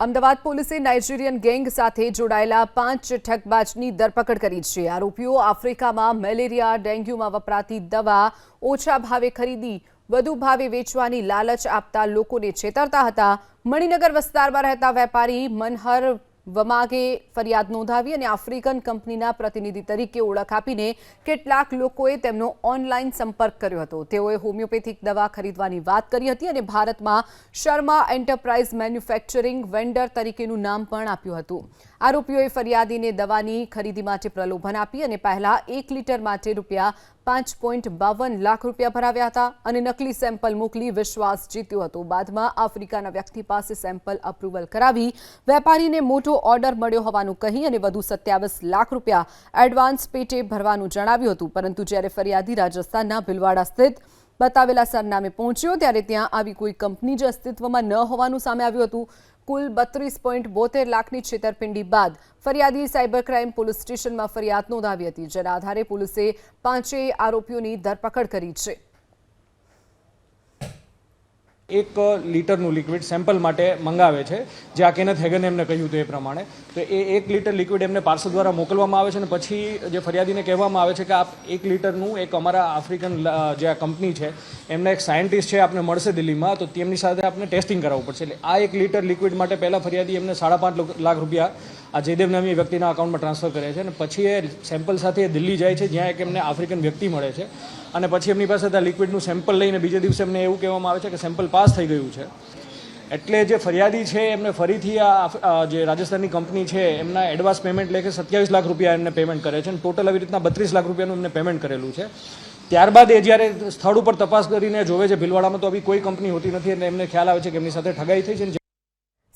અમદાવાદ પોલીસે Nigerian gang સાથે જોડાયેલા પાંચ ઠગબાજની ધરપકડ કરી છે. આરોપીઓ આફ્રિકામાં મેલેરિયા, ડેન્ગ્યુમાં વપરાતી દવા ઓછા ભાવે ખરીદી, વધુ ભાવે વેચવાની લાલચ આપતા લોકોને છેતરતા હતા. મણિનગર વિસ્તારમાં રહેતા વેપારી મનહર વમાગે ફરિયાદ નોંધાવી અને આફ્રિકન કંપનીના પ્રતિનિધિ તરીકે ઓળખ આપીને કેટલાક લોકોએ તેમનો ઓનલાઈન સંપર્ક કર્યો હતો. તેઓએ હોમિયોપેથિક દવા ખરીદવાની વાત કરી હતી અને ભારતમાં શર્મા એન્ટરપ્રાઇઝ મેન્યુફેક્ચરિંગ વેન્ડર તરીકેનું નામ પણ આપ્યું હતું. આરોપીઓએ ફરિયાદીને દવાની ખરીદી માટે પ્રલોભન આપી અને પહેલા એક લીટર માટે રૂપિયા પાંચ પોઈન્ટ બાવન લાખ રૂપિયા ભરાવ્યા હતા અને નકલી સેમ્પલ મોકલી વિશ્વાસ જીત્યો હતો. બાદમાં આફ્રિકાના વ્યક્તિ પાસે સેમ્પલ અપ્રુવલ કરાવી વેપારીને મોટો ઓર્ડર મળ્યો હોવાનું કહી અને વધુ સત્યાવીસ લાખ રૂપિયા એડવાન્સ પેટે ભરવાનું જણાવ્યું હતું. પરંતુ જ્યારે ફરિયાદી રાજસ્થાનના ભીલવાડા સ્થિત બતાવેલા સરનામે પહોંચ્યો, ત્યારે ત્યાં આવી કોઈ કંપની જ અસ્તિત્વમાં ન હોવાનું સામે આવ્યું હતું. કુલ બત્રીસ પોઈન્ટ બોતેર લાખની છેતરપિંડી બાદ ફરિયાદી સાયબર ક્રાઇમ પોલીસ સ્ટેશનમાં ફરિયાદ નોંધાવી હતી, જેના આધારે પોલીસે પાંચેય આરોપીઓની ધરપકડ કરી છે. એક લીટરનું લિક્વિડ સેમ્પલ માટે મંગાવે છે. જે આ કેનેથ હેગને એમને કહ્યું હતું એ પ્રમાણે. તો એ એક લીટર લિક્વિડ એમને પાર્સલ દ્વારા મોકલવામાં આવે છે અને પછી જે ફરિયાદીને કહેવામાં આવે છે કે આપ એક લીટરનું એક અમારા આફ્રિકન જે આ કંપની છે, એમના એક સાયન્ટિસ્ટ છે, આપને મળશે દિલ્હીમાં, તો તેમની સાથે આપણે ટેસ્ટિંગ કરાવવું પડશે. એટલે આ એક લીટર લિક્વિડ માટે પહેલાં ફરિયાદી એમને સાડા પાંચ લાખ રૂપિયા આ જયદેવ નામી વ્યક્તિના અકાઉન્ટમાં ટ્રાન્સફર કરે છે અને પછી એ સેમ્પલ સાથે એ દિલ્હી જાય છે, જ્યાં એક એમને આફ્રિકન વ્યક્તિ મળે છે. અને પછી એમની પાસે આ લિક્વિડનું સેમ્પલ લઈને બીજે દિવસે એમને એવું કહેવામાં આવે છે કે સેમ્પલ પાસ થઈ ગયું છે. એટલે જે ફરિયાદી છે, એમને ફરીથી આ જે રાજસ્થાનની કંપની છે, એમના એડવાન્સ પેમેન્ટ લે કે સત્યાવીસ લાખ રૂપિયા એમને પેમેન્ટ કરે છે અને ટોટલ આવી રીતના બત્રીસ લાખ રૂપિયાનું એમને પેમેન્ટ કરેલું છે. ત્યારબાદ એ જ્યારે સ્થળ ઉપર તપાસ કરીને જોવે છે, ભીલવાડામાં તો આવી કોઈ કંપની હોતી નથી એટલે એમને ખ્યાલ આવે છે કે એમની સાથે ઠગાઈ થઈ છે અને